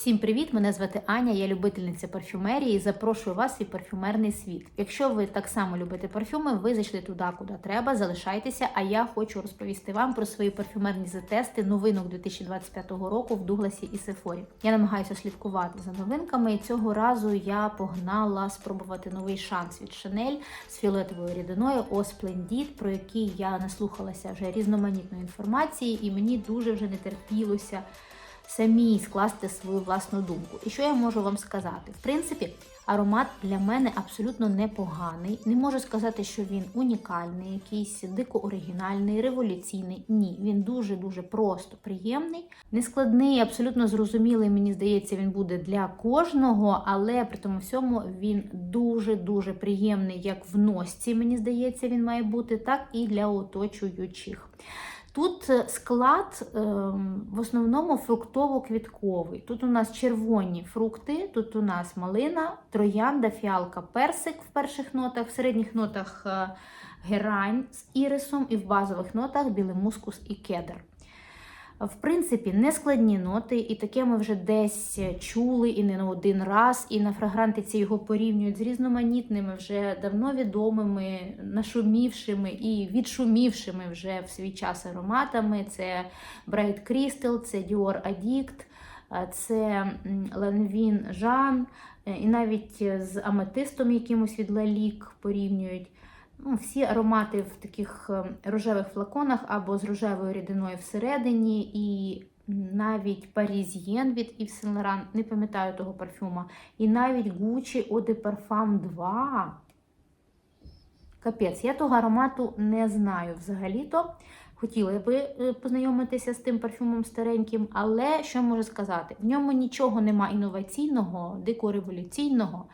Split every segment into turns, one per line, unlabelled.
Всім привіт! Мене звати Аня, я любительниця парфюмерії і запрошую вас в парфюмерний світ. Якщо ви так само любите парфюми, ви зайшли туди, куди треба, залишайтеся. А я хочу розповісти вам про свої парфюмерні затести новинок 2025 року в Дугласі і Сефорі. Я намагаюся слідкувати за новинками, і цього разу я погнала спробувати новий шанс від Chanel з фіолетовою рідиною О Splendid, про який я наслухалася вже різноманітної інформації, і мені дуже вже не терпілося самі скласти свою власну думку. І що я можу вам сказати? В принципі, аромат для мене абсолютно непоганий. Не можу сказати, що він унікальний, якийсь дико оригінальний, революційний. Ні, він дуже-дуже просто приємний, нескладний, абсолютно зрозумілий. Мені здається, він буде для кожного, але при тому всьому він дуже-дуже приємний, як в носці, мені здається, він має бути, так і для оточуючих. Тут е, склад е, в основному фруктово-квітковий. Тут у нас червоні фрукти, тут у нас малина, троянда, фіалка, персик в перших нотах, в середніх нотах е, герань з ірисом і в базових нотах білий мускус і кедр. В принципі, не складні ноти, і таке ми вже десь чули і не на один раз. І на фрагрантиці його порівнюють з різноманітними, вже давно відомими, нашумівшими і відшумівшими вже в свій час ароматами. Це Bright Crystal, це Dior Addict, це Lanvin Jean, і навіть з аметистом якимось від Лалік порівнюють. Ну, Всі аромати в таких рожевих флаконах або з рожевою рідиною всередині, і навіть Парізьєн від Yves Saint Laurent, не пам'ятаю того парфюма, і навіть Gucci Eau de Parfum 2. Капець, я того аромату не знаю взагалі-то. Хотіла би познайомитися з тим парфюмом стареньким, але що можу сказати? В ньому нічого нема інноваційного, дико революційного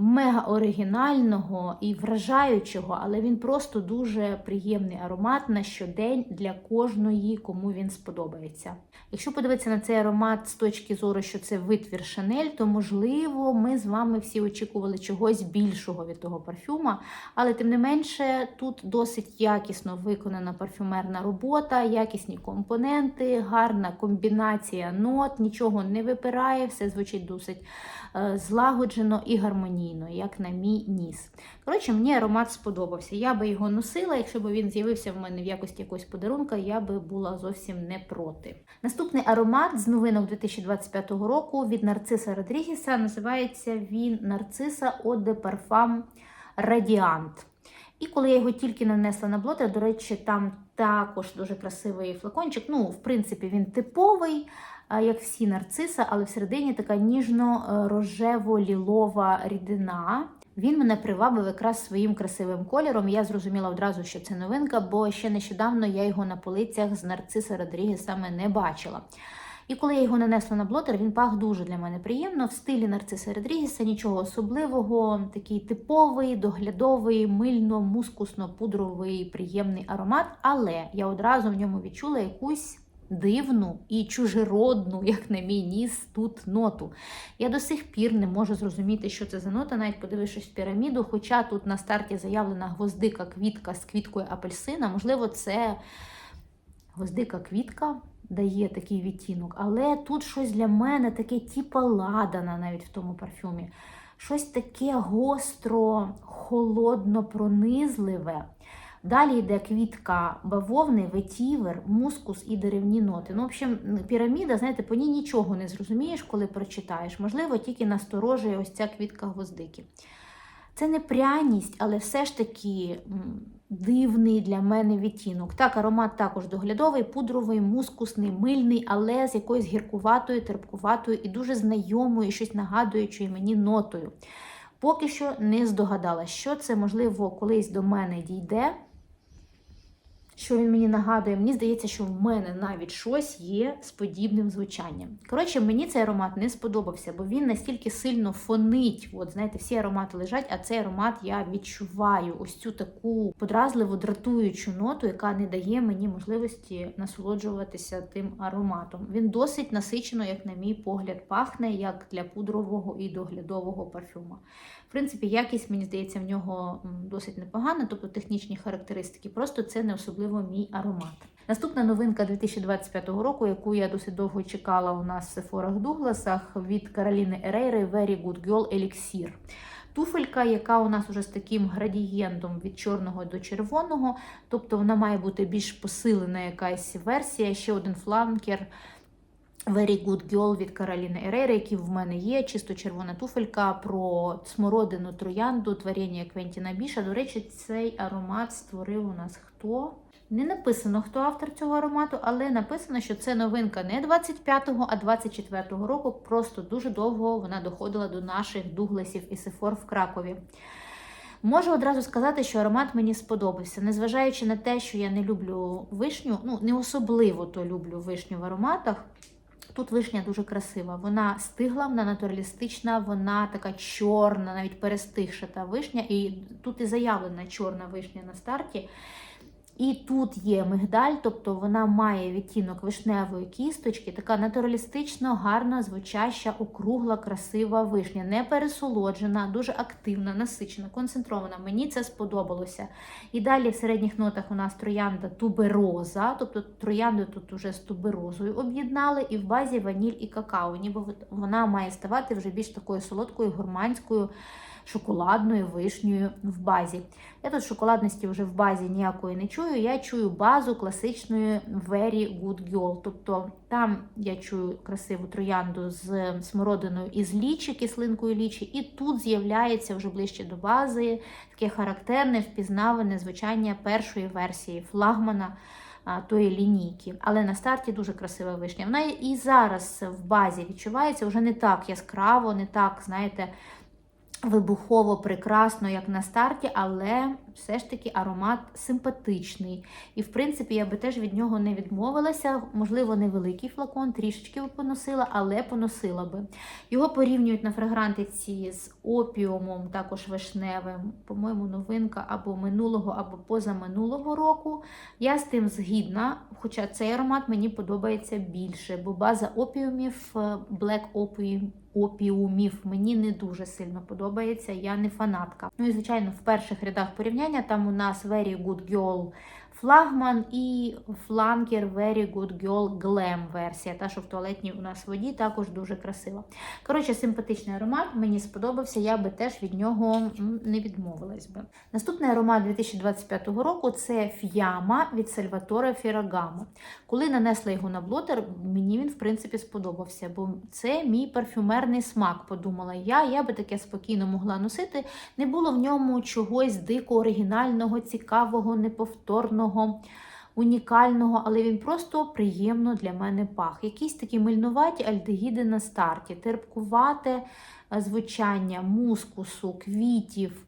мега оригінального і вражаючого, але він просто дуже приємний аромат на щодень для кожної, кому він сподобається. Якщо подивитися на цей аромат з точки зору, що це витвір Шанель, то можливо ми з вами всі очікували чогось більшого від того парфюма. Але тим не менше, тут досить якісно виконана парфюмерна робота, якісні компоненти, гарна комбінація нот, нічого не випирає, все звучить досить е, злагоджено і гармонійно, як на мій ніс. Коротше, мені аромат сподобався. Я би його носила, якщо б він з'явився в мене в якості якогось подарунка, я би була зовсім не проти. Наступний аромат з новинок 2025 року від Нарциса Родрігеса називається він Нарциса de Parfum Radiant. І коли я його тільки нанесла на блотер, до речі, там також дуже красивий флакончик. Ну, в принципі, він типовий, як всі нарциса, але всередині така ніжно-рожево-лілова рідина. Він мене привабив якраз своїм красивим кольором. Я зрозуміла одразу, що це новинка, бо ще нещодавно я його на полицях з нарциса Родрігесами не бачила. І коли я його нанесла на блотер, він пах дуже для мене приємно. В стилі нарциса Родрігеса, нічого особливого, такий типовий, доглядовий, мильно-мускусно-пудровий, приємний аромат. Але я одразу в ньому відчула якусь дивну і чужеродну, як на мій ніс, тут ноту. Я до сих пір не можу зрозуміти, що це за нота, навіть подивившись в піраміду. Хоча тут на старті заявлена гвоздика квітка з квіткою апельсина, можливо, це гвоздика квітка. Дає такий відтінок, але тут щось для мене таке типа ладана навіть в тому парфюмі. Щось таке гостро, холодно, пронизливе. Далі йде квітка бавовни, ветівер, мускус і деревні ноти. Ну, в общем, піраміда, знаєте, по ній нічого не зрозумієш, коли прочитаєш. Можливо, тільки насторожує ось ця квітка гвоздики. Це не пряність, але все ж таки дивний для мене відтінок. Так, аромат також доглядовий, пудровий, мускусний, мильний, але з якоюсь гіркуватою, терпкуватою і дуже знайомою, щось нагадуючою мені нотою. Поки що не здогадала, що це, можливо, колись до мене дійде що він мені нагадує, мені здається, що в мене навіть щось є з подібним звучанням. Коротше, мені цей аромат не сподобався, бо він настільки сильно фонить. От, знаєте, всі аромати лежать, а цей аромат я відчуваю ось цю таку подразливу, дратуючу ноту, яка не дає мені можливості насолоджуватися тим ароматом. Він досить насичено, як на мій погляд, пахне, як для пудрового і доглядового парфюма. В принципі, якість, мені здається, в нього досить непогана, тобто технічні характеристики, просто це не особливо мій аромат. Наступна новинка 2025 року, яку я досить довго чекала у нас в Сефорах Дугласах від Кароліни Ерейри Very Good Girl Elixir. Туфелька, яка у нас уже з таким градієнтом від чорного до червоного, тобто вона має бути більш посилена якась версія. Ще один фланкер Very Good Girl від Кароліни Ерейри, які в мене є. Чисто червона туфелька про смородину троянду, творіння Квентіна Біша. До речі, цей аромат створив у нас хто? Не написано, хто автор цього аромату, але написано, що це новинка не 25-го, а 24-го року. Просто дуже довго вона доходила до наших дугласів і сефор в Кракові. Можу одразу сказати, що аромат мені сподобався. Незважаючи на те, що я не люблю вишню, ну не особливо то люблю вишню в ароматах. Тут вишня дуже красива. Вона стигла, вона натуралістична, вона така чорна, навіть перестигша та вишня. І тут і заявлена чорна вишня на старті. І тут є мигдаль, тобто вона має відтінок вишневої кісточки, така натуралістично, гарна, звучаща, округла, красива вишня, не пересолоджена, дуже активна, насичена, концентрована. Мені це сподобалося. І далі в середніх нотах у нас троянда тубероза, тобто троянду тут уже з туберозою об'єднали, і в базі ваніль і какао. Ніби вона має ставати вже більш такою солодкою, гурманською шоколадною вишнею в базі. Я тут шоколадності вже в базі ніякої не чую. Я чую базу класичної Very Good Girl. Тобто там я чую красиву троянду з смородиною і з лічі, кислинкою лічі, і тут з'являється вже ближче до бази таке характерне впізнаване звучання першої версії флагмана. Тої лінійки, але на старті дуже красива вишня. Вона і зараз в базі відчувається вже не так яскраво, не так, знаєте, вибухово прекрасно, як на старті, але все ж таки аромат симпатичний. І, в принципі, я би теж від нього не відмовилася. Можливо, невеликий флакон, трішечки би поносила, але поносила би. Його порівнюють на фрагрантиці з опіумом, також вишневим, по-моєму, новинка або минулого, або позаминулого року. Я з тим згідна, хоча цей аромат мені подобається більше, бо база опіумів Black Opium опіумів мені не дуже сильно подобається, я не фанатка. Ну і, звичайно, в перших рядах порівняння там у нас Very Good Girl флагман і фланкер Very Good Girl Glam версія. Та, що в туалетній у нас воді, також дуже красива. Коротше, симпатичний аромат, мені сподобався, я би теж від нього не відмовилась би. Наступний аромат 2025 року це ф'яма від Сальваторе Фірагамо. Коли нанесла його на блотер, мені він, в принципі, сподобався, бо це мій парфюмерний смак, подумала я. Я би таке спокійно могла носити. Не було в ньому чогось дико оригінального, цікавого, неповторного унікального, але він просто приємно для мене пах. Якісь такі мильнуваті альдегіди на старті, терпкувате звучання мускусу, квітів.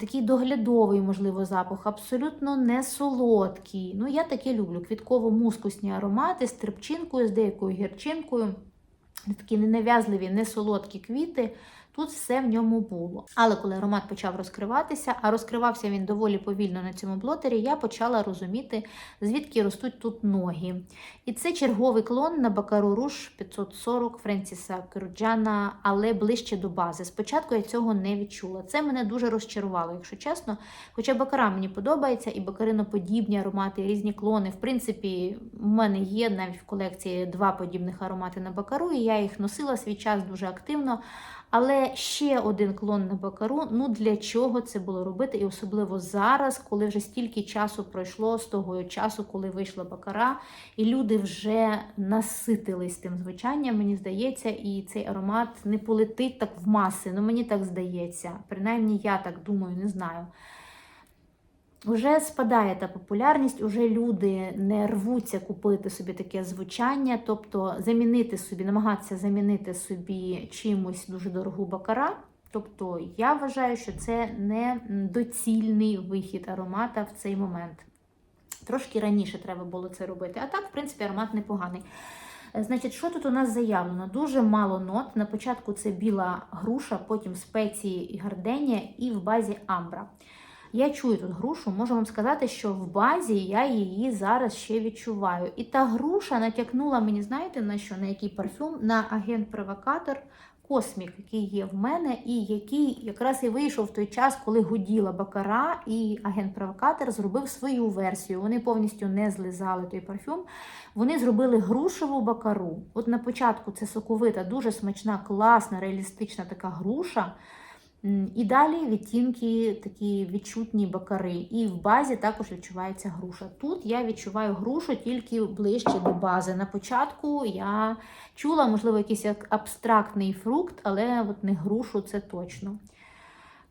Такий доглядовий, можливо, запах, абсолютно не солодкий. Ну, я таке люблю. Квітково-мускусні аромати з терпчинкою, з деякою гірчинкою. Такі ненав'язливі, не солодкі квіти. Тут все в ньому було. Але коли аромат почав розкриватися, а розкривався він доволі повільно на цьому блотері, я почала розуміти, звідки ростуть тут ноги. І це черговий клон на Бакару Руш 540 Френсіса Керуджана, але ближче до бази. Спочатку я цього не відчула. Це мене дуже розчарувало, якщо чесно. Хоча бакара мені подобається, і бакариноподібні аромати, різні клони. В принципі, в мене є навіть в колекції два подібних аромати на бакару, і я їх носила свій час дуже активно. Але ще один клон на бакару. Ну для чого це було робити? І особливо зараз, коли вже стільки часу пройшло з того часу, коли вийшла бакара, і люди вже наситились тим звучанням, мені здається, і цей аромат не полетить так в маси. Ну мені так здається. Принаймні, я так думаю, не знаю. Вже спадає та популярність, уже люди не рвуться купити собі таке звучання, тобто замінити собі, намагатися замінити собі чимось дуже дорогу бакара. Тобто я вважаю, що це не доцільний вихід аромата в цей момент. Трошки раніше треба було це робити. А так, в принципі, аромат непоганий. Значить, що тут у нас заявлено? Дуже мало нот. На початку це біла груша, потім спеції і гарденія, і в базі амбра. Я чую тут грушу, можу вам сказати, що в базі я її зараз ще відчуваю. І та груша натякнула мені, знаєте, на що? На який парфюм? На агент-провокатор космік, який є в мене, і який якраз і вийшов в той час, коли гуділа Бакара, і агент-провокатор зробив свою версію. Вони повністю не злизали той парфюм. Вони зробили грушеву бакару. От на початку це соковита, дуже смачна, класна, реалістична така груша. І далі відтінки такі відчутні бакари. І в базі також відчувається груша. Тут я відчуваю грушу тільки ближче до бази. На початку я чула, можливо, якийсь абстрактний фрукт, але от не грушу це точно.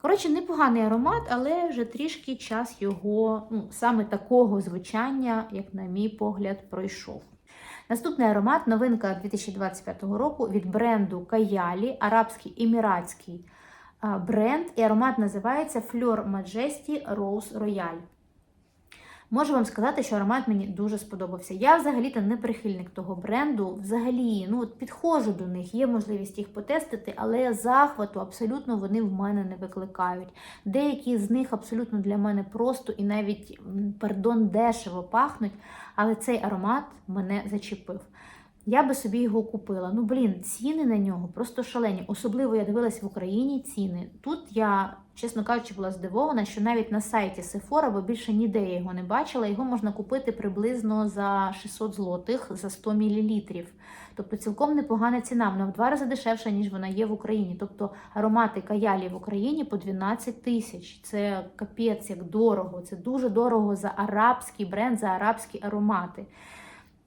Коротше, непоганий аромат, але вже трішки час його, ну, саме такого звучання, як на мій погляд, пройшов. Наступний аромат новинка 2025 року від бренду Каялі, арабський еміратський бренд, і аромат називається Fleur Majesty Rose Royal. Можу вам сказати, що аромат мені дуже сподобався. Я взагалі-то не прихильник того бренду. Взагалі, ну от підходжу до них, є можливість їх потестити, але захвату абсолютно вони в мене не викликають. Деякі з них абсолютно для мене просто і навіть, пардон, дешево пахнуть, але цей аромат мене зачепив. Я би собі його купила. Ну, блін, ціни на нього просто шалені. Особливо я дивилась в Україні ціни. Тут я, чесно кажучи, була здивована, що навіть на сайті Sephora, бо більше ніде я його не бачила, його можна купити приблизно за 600 злотих за 100 мл. Тобто цілком непогана ціна, вона в два рази дешевша, ніж вона є в Україні. Тобто аромати каялі в Україні по 12 тисяч. Це капець, як дорого. Це дуже дорого за арабський бренд, за арабські аромати.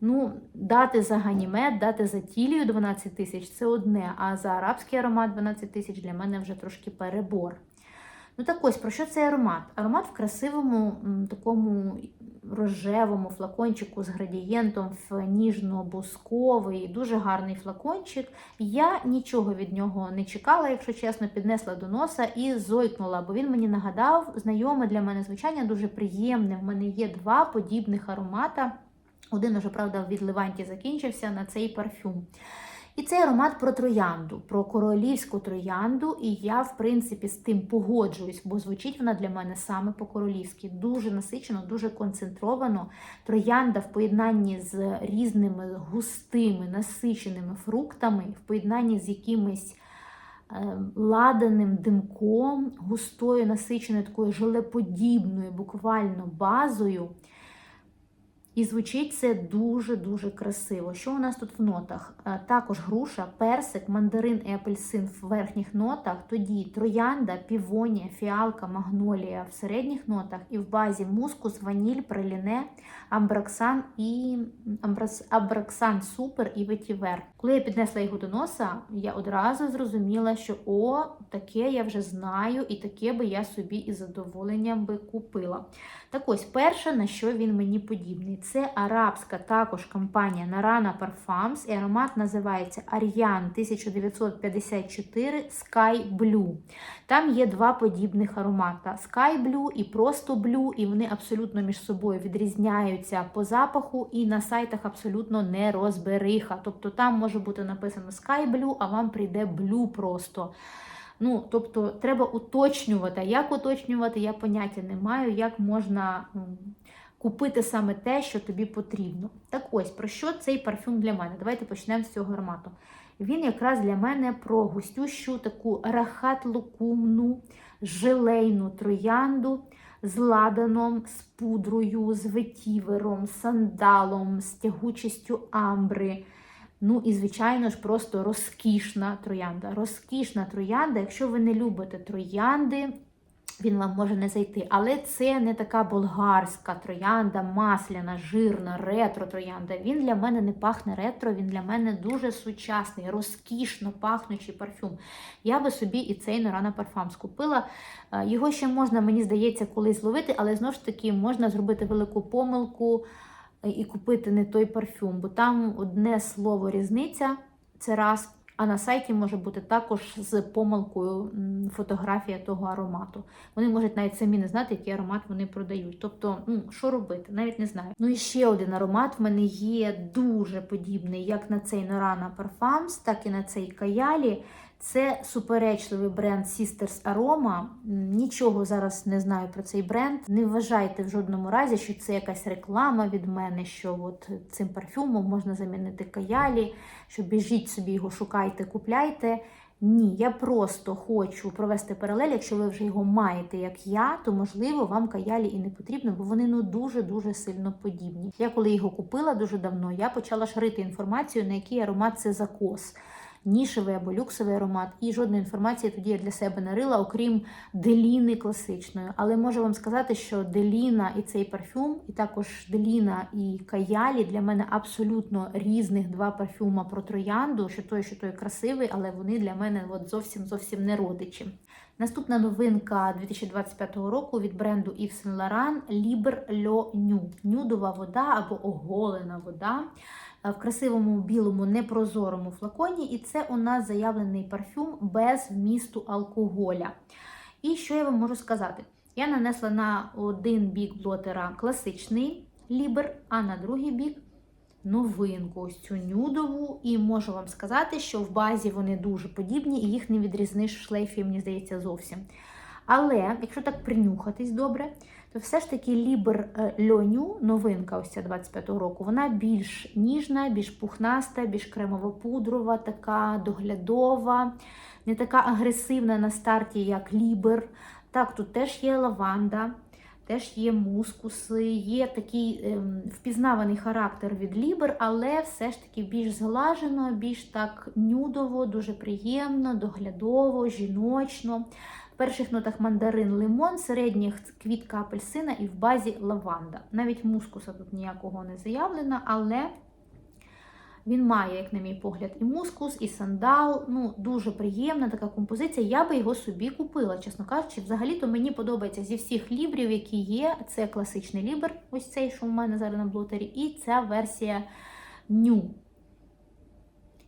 Ну, дати за ганімед, дати за тілію 12 тисяч це одне, а за арабський аромат 12 тисяч для мене вже трошки перебор. Ну так ось, про що цей аромат? Аромат в красивому такому рожевому флакончику з градієнтом в ніжно-бусковий, дуже гарний флакончик. Я нічого від нього не чекала, якщо чесно, піднесла до носа і зойкнула, бо він мені нагадав знайоме для мене звучання дуже приємне. В мене є два подібних аромата. Один уже, правда, від Леванті закінчився на цей парфюм. І цей аромат про троянду, про королівську троянду. І я, в принципі, з тим погоджуюсь, бо звучить вона для мене саме по-королівськи. Дуже насичено, дуже концентровано. Троянда в поєднанні з різними густими, насиченими фруктами, в поєднанні з якимись е, ладаним димком, густою, насиченою такою желеподібною, буквально базою. І звучить це дуже-дуже красиво. Що у нас тут в нотах? Е, Також груша, персик, мандарин і апельсин в верхніх нотах, тоді троянда, півонія, фіалка, магнолія в середніх нотах, і в базі мускус, ваніль, праліне, амбраксан і амбрас, абраксан супер і ветівер. Коли я піднесла його до носа, я одразу зрозуміла, що о, таке я вже знаю, і таке би я собі із задоволенням би купила. Так ось, перше, на що він мені подібний, це арабська також компанія Narana Parfums, і аромат називається Aryan 1954 Sky Blue. Там є два подібних аромата: Sky Blue і просто Blue, і вони абсолютно між собою відрізняються по запаху, і на сайтах абсолютно не розбериха. Тобто там може бути написано Sky Blue, а вам прийде Blue просто. Ну, тобто, треба уточнювати. Як уточнювати, я поняття не маю, як можна купити саме те, що тобі потрібно. Так ось, про що цей парфюм для мене? Давайте почнемо з цього аромату. Він якраз для мене про густющу таку рахат-лукумну, желейну троянду з ладаном, з пудрою, з ветівером, сандалом, з тягучістю амбри. Ну і, звичайно ж, просто розкішна троянда. Розкішна троянда. Якщо ви не любите троянди, він вам може не зайти. Але це не така болгарська троянда, масляна, жирна, ретро-троянда. Він для мене не пахне ретро, він для мене дуже сучасний, розкішно пахнучий парфюм. Я би собі і цей Норана Парфам скупила. Е, Його ще можна, мені здається, колись зловити, але знову ж таки можна зробити велику помилку і купити не той парфюм, бо там одне слово різниця це раз. А на сайті може бути також з помилкою фотографія того аромату. Вони можуть навіть самі не знати, який аромат вони продають. Тобто, ну що робити, навіть не знаю. Ну і ще один аромат в мене є дуже подібний, як на цей Norana Parfums, так і на цей Каялі. Це суперечливий бренд Sisters Aroma. Нічого зараз не знаю про цей бренд. Не вважайте в жодному разі, що це якась реклама від мене, що от цим парфюмом можна замінити каялі, що біжіть собі його, шукайте, купляйте. Ні, я просто хочу провести паралель. Якщо ви вже його маєте, як я, то можливо вам каялі і не потрібно, бо вони ну дуже дуже сильно подібні. Я коли його купила дуже давно, я почала шарити інформацію, на який аромат це закос. Нішевий або люксовий аромат, і жодної інформації тоді я для себе не рила, окрім деліни класичної. Але можу вам сказати, що деліна і цей парфюм, і також деліна і каялі для мене абсолютно різних два парфюма про троянду, що той, що той красивий, але вони для мене от зовсім зовсім не родичі. Наступна новинка 2025 року від бренду Yves Saint Laurent Libre Le Nude. Нюдова вода або оголена вода в красивому білому непрозорому флаконі. І це у нас заявлений парфюм без вмісту алкоголя. І що я вам можу сказати? Я нанесла на один бік блотера класичний лібер, а на другий бік новинку, ось цю нюдову. І можу вам сказати, що в базі вони дуже подібні, і їх не відрізниш в шлейфі, мені здається, зовсім. Але якщо так принюхатись добре, то все ж таки Лібер Льоню, новинка ось ця 25-го року, вона більш ніжна, більш пухнаста, більш кремово-пудрова, така доглядова, не така агресивна на старті, як Лібер. Так, тут теж є лаванда, теж є мускуси, є такий ем, впізнаваний характер від Лібер, але все ж таки більш зглажено, більш так нюдово, дуже приємно, доглядово, жіночно. Перших нотах мандарин, лимон, середніх квітка апельсина і в базі лаванда. Навіть мускуса тут ніякого не заявлено, але він має, як на мій погляд, і мускус, і сандал. Ну, дуже приємна така композиція. Я би його собі купила, чесно кажучи. Взагалі-то мені подобається зі всіх лібрів, які є. Це класичний лібр, ось цей, що в мене зараз на блотері, і ця версія ню.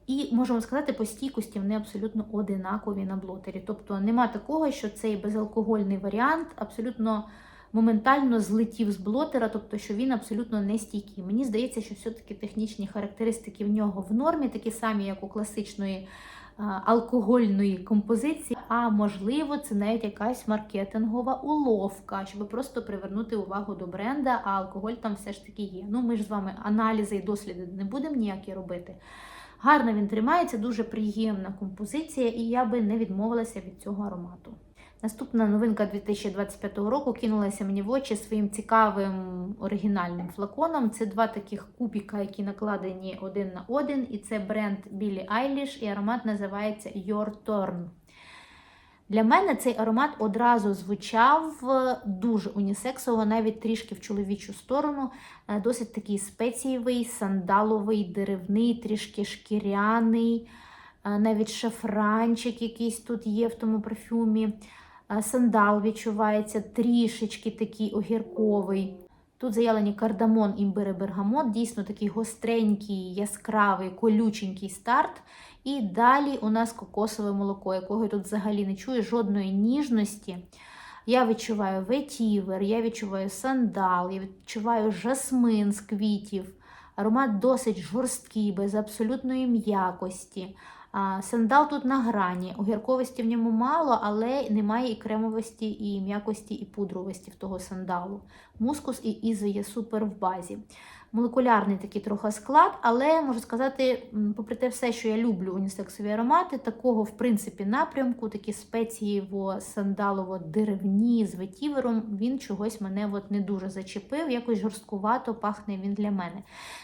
І вам сказати, по стійкості вони абсолютно одинакові на блотері. Тобто нема такого, що цей безалкогольний варіант абсолютно моментально злетів з блотера, тобто що він абсолютно не стійкий. Мені здається, що все-таки технічні характеристики в нього в нормі, такі самі, як у класичної алкогольної композиції. А можливо, це навіть якась маркетингова уловка, щоб просто привернути увагу до бренда, а алкоголь там все ж таки є. Ну, ми ж з вами аналізи і досліди не будемо ніякі робити. Гарно він тримається, дуже приємна композиція, і я би не відмовилася від цього аромату. Наступна новинка 2025 року кинулася мені в очі своїм цікавим оригінальним флаконом. Це два таких кубіка, які накладені один на один, і це бренд Billie Eilish, і аромат називається Your Turn. Для мене цей аромат одразу звучав дуже унісексово, навіть трішки в чоловічу сторону. Е, Досить такий спецієвий, сандаловий, деревний, трішки шкіряний, е, навіть шафранчик якийсь тут є в тому парфюмі. Е, Сандал відчувається трішечки такий огірковий. Тут заявлені кардамон, імбир і бергамот, дійсно такий гостренький, яскравий, колюченький старт. І далі у нас кокосове молоко, якого я тут взагалі не чую, жодної ніжності. Я відчуваю ветівер, я відчуваю сандал, я відчуваю жасмин з квітів. Аромат досить жорсткий, без абсолютної м'якості. Сандал тут на грані. Огірковості в ньому мало, але немає і кремовості, і м'якості, і пудровості в того сандалу. Мускус і ізо є супер в базі. Молекулярний такий трохи склад, але можу сказати, попри те все, що я люблю унісексові аромати, такого, в принципі, напрямку, такі спецієво сандалово деревні з ветівером, він чогось мене от не дуже зачепив, якось жорсткувато пахне він для мене.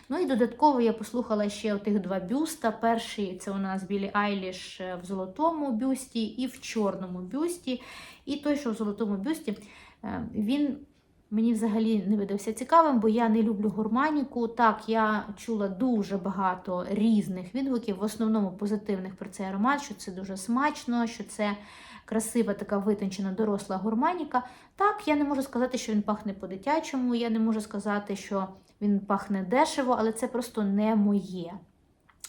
Ну і додатково я послухала ще тих два бюста. Перший це у нас Білі Айліш в золотому бюсті і в чорному бюсті. І той, що в золотому бюсті, е, він. Мені взагалі не видався цікавим, бо я не люблю гурманіку. Так, я чула дуже багато різних відгуків, в основному позитивних про цей аромат, що це дуже смачно, що це красива, така витончена доросла гурманіка. Так, я не можу сказати, що він пахне по-дитячому, я не можу сказати, що він пахне дешево, але це просто не моє.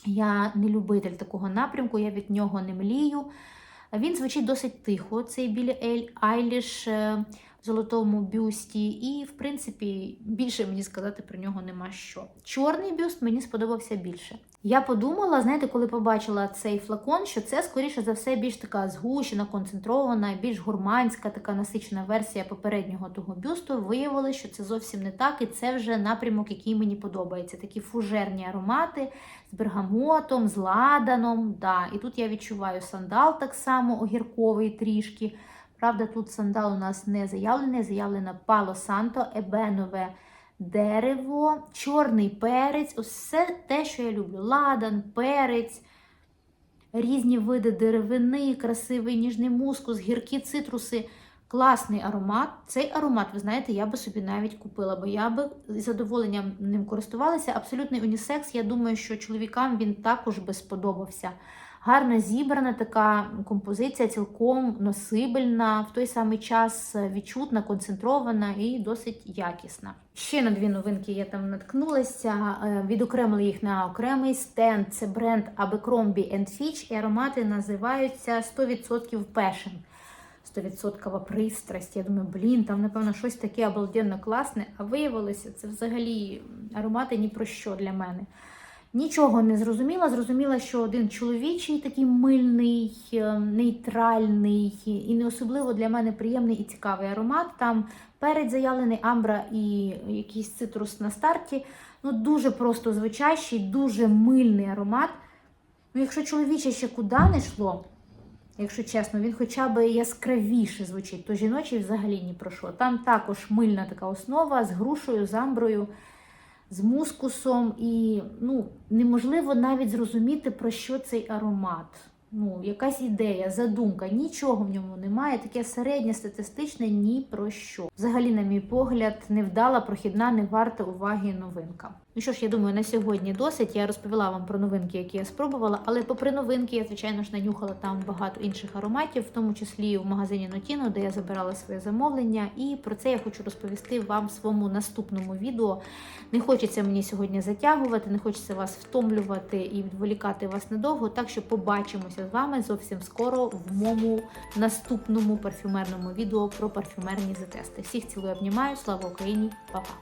Я не любитель такого напрямку, я від нього не млію. Він звучить досить тихо, цей білі Айліш е, золотому бюсті, і, в принципі, більше мені сказати про нього нема що. Чорний бюст мені сподобався більше. Я подумала, знаєте, коли побачила цей флакон, що це, скоріше за все, більш така згущена, концентрована, більш гурманська, така насичена версія попереднього того бюсту. Виявилося, що це зовсім не так, і це вже напрямок, який мені подобається. Такі фужерні аромати з бергамотом, з ладаном. Да. І тут я відчуваю сандал так само, огірковий трішки. Правда, тут сандал у нас не заявлений, заявлено Пало Санто, ебенове дерево, чорний перець, все те, що я люблю. Ладан, перець, різні види деревини, красивий ніжний мускус, гіркі цитруси. Класний аромат. Цей аромат, ви знаєте, я би собі навіть купила, бо я би з задоволенням ним користувалася. Абсолютний унісекс. Я думаю, що чоловікам він також би сподобався. Гарно зібрана така композиція, цілком носибельна, в той самий час відчутна, концентрована і досить якісна. Ще на дві новинки я там наткнулася. е, Відокремили їх на окремий стенд. Це бренд Abercrombie Fitch, і аромати називаються 100% Passion. 100% пристрасть. Я думаю, блін, там, напевно, щось таке обалденно класне, а виявилося, це взагалі аромати ні про що для мене. Нічого не зрозуміла. Зрозуміла, що один чоловічий такий мильний, е, нейтральний і не особливо для мене приємний і цікавий аромат. Там перець заявлений амбра і якийсь цитрус на старті. Ну, дуже просто звучащий, дуже мильний аромат. Ну, якщо чоловіче ще куди не йшло, якщо чесно, він хоча б яскравіше звучить, то жіночий взагалі ні про що. Там також мильна така основа з грушею, з амброю з мускусом, і ну, неможливо навіть зрозуміти, про що цей аромат. Ну, якась ідея, задумка, нічого в ньому немає. Таке середнє статистичне ні про що. Взагалі, на мій погляд, невдала, прохідна, не варта уваги новинка. Ну що ж, я думаю, на сьогодні досить. Я розповіла вам про новинки, які я спробувала, але попри новинки, я, звичайно ж, нанюхала там багато інших ароматів, в тому числі в магазині Notino, де я забирала своє замовлення. І про це я хочу розповісти вам в своєму наступному відео. Не хочеться мені сьогодні затягувати, не хочеться вас втомлювати і відволікати вас надовго. Так що побачимося вами зовсім скоро в моєму наступному парфюмерному відео про парфюмерні затести. Всіх цілую обнімаю, слава Україні, Па-па!